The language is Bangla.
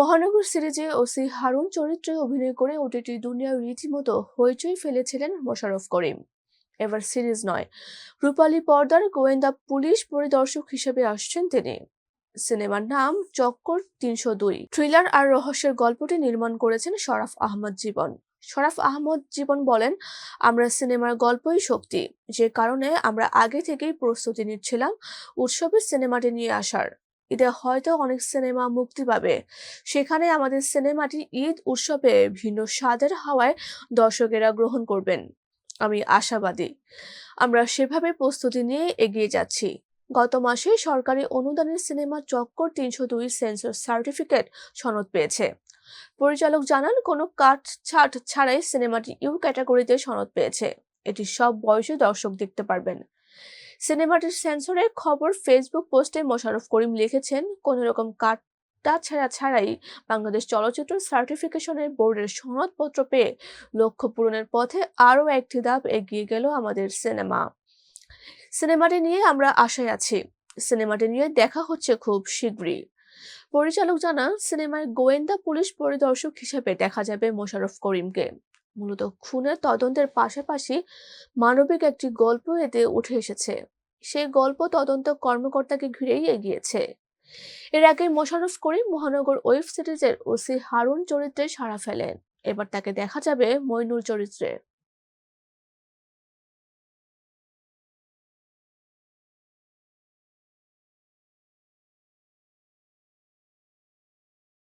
মহানগর সিরিজে ওসি হারুন চরিত্রে অভিনয় করে ওটিটি দুনিয়ার রীতিমতো হইচই ফেলেছিলেন মোশাররফ করিম। এবার সিরিজ নয়। রূপালী পর্দার গোয়েন্দা পুলিশ পরিদর্শক হিসেবে আসছেন তিনি। সিনেমার নাম চক্কর তিনশো দুই। থ্রিলার আর রহস্যের গল্পটি নির্মাণ করেছেন শরাফ আহমদ জীবন। শরাফ আহমদ জীবন বলেন, আমরা সিনেমার গল্পই শক্তি। যে কারণে আমরা আগে থেকেই প্রস্তুতি নিচ্ছিলাম উৎসবের সিনেমাটি নিয়ে আসার। ঈদে হয়তো অনেক সিনেমা মুক্তি পাবে। সেখানে আমাদের সিনেমাটি ঈদ উৎসবে ভিন্ন স্বাদের হাওয়ায় দর্শকেরা গ্রহণ করবেন। আমি আশাবাদী। আমরা সেভাবে প্রস্তুতি নিয়ে এগিয়ে যাচ্ছি। গত মাসে সরকারি অনুদানের সিনেমা চক্কর তিনশো দুই সেন্সর সার্টিফিকেট সনদ পেয়েছে। পরিচালক জানান, কোনো কাট ছাট ছাড়াই সিনেমাটি ইউ ক্যাটাগরিতে সনদ পেয়েছে। এটি সব বয়সে দর্শক দেখতে পারবেন। সিনেমাটির সেন্সরের খবর ফেসবুক পোস্টে মোশাররফ করিম লিখেছেন কোনো রকম কাটটা ছাড়া ছাড়াই বাংলাদেশ চলচ্চিত্র সার্টিফিকেশনের বোর্ডের সনদপত্র পেয়ে লক্ষ্য পূরণের পথে আরও একটি ধাপ এগিয়ে গেল আমাদের সিনেমা। সিনেমাটি নিয়ে আমরা আশায় আছি। সিনেমাটি নিয়ে দেখা হচ্ছে খুব শীঘ্রই। পরিচালক জানান, সিনেমায় গোয়েন্দা পুলিশ পরিদর্শক হিসেবে দেখা যাবে মোশাররফ করিমকে। মূলত খুনের তদন্তের পাশাপাশি মানবিক একটি গল্প এতে উঠে এসেছে। সেই গল্প তদন্ত কর্মকর্তাকে ঘিরেই এগিয়েছে। এর আগে মোশারফ করিম মহানগর ওয়েব সিরিজের ওসি হারুন চরিত্রে সাড়া ফেলেন। এবার তাকে দেখা যাবে মইনুল চরিত্রে।